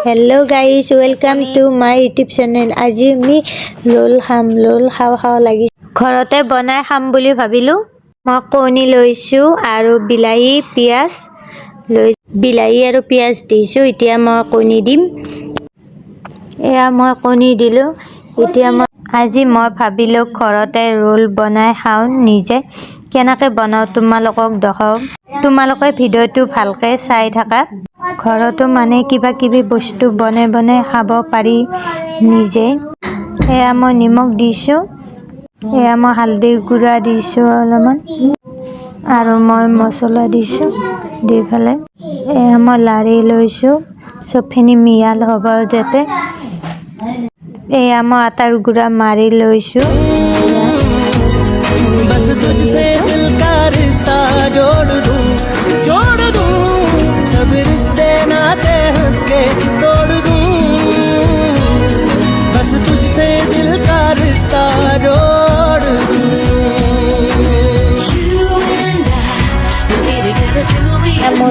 Hello' guys welcome to my YouTube channel আজি আমি লোল খাম লোল খাওঁ খাওঁ লাগিছে ঘৰতে বনাই খাম বুলি ভাবিলোঁ মই কণী লৈছোঁ আৰু বিলাহী পিঁয়াজ লৈ বিলাহী আৰু পিঁয়াজ দিছোঁ এতিয়া মই কণী দিম এয়া মই কণী দিলোঁ এতিয়া মই আজি মই ভাবিলোঁ ঘৰতে ৰোল বনাই খাওঁ নিজে কেনেকৈ বনাওঁ তোমালোকক দেখাওঁ তোমালোকে ভিডিঅ'টো ভালকৈ চাই থাকা ঘৰতো মানে কিবা কিবি বস্তু বনাই বনাই খাব পাৰি নিজে। এয়া মই নিমখ দিছোঁ, এয়া মই হালধিৰ গুড়া দিছোঁ অলপমান, আৰু মই মছলা দিছোঁ দি পেলাই। এয়া মই লাৰি লৈছোঁ, চবখিনি মিহল হ'ব যাতে। এয়া মই আটাৰ গুড়া মাৰি লৈছোঁ।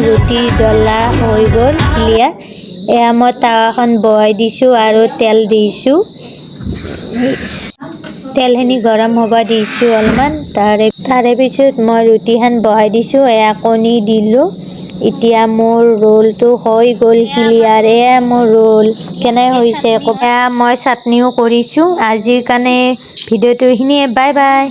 ৰুটি ডলা হৈ গ'ল ক্লিয়াৰ এয়া মই টাৱাখন বহাই দিছোঁ আৰু তেল দিছোঁ। তেলখিনি গৰম হ'ব দিছোঁ অলপমান। তাৰে তাৰে পিছত মই ৰুটিখন বহাই দিছোঁ। এয়া কণী দিলোঁ। এতিয়া মোৰ ৰোলটো হৈ গ'ল ক্লিয়াৰ এয়া মোৰ ৰোল। কেনে হৈছে? এয়া মই চাটনিও কৰিছোঁ। আজিৰ কাৰণে ভিডিঅ'টো এইখিনিয়ে। Bye bye.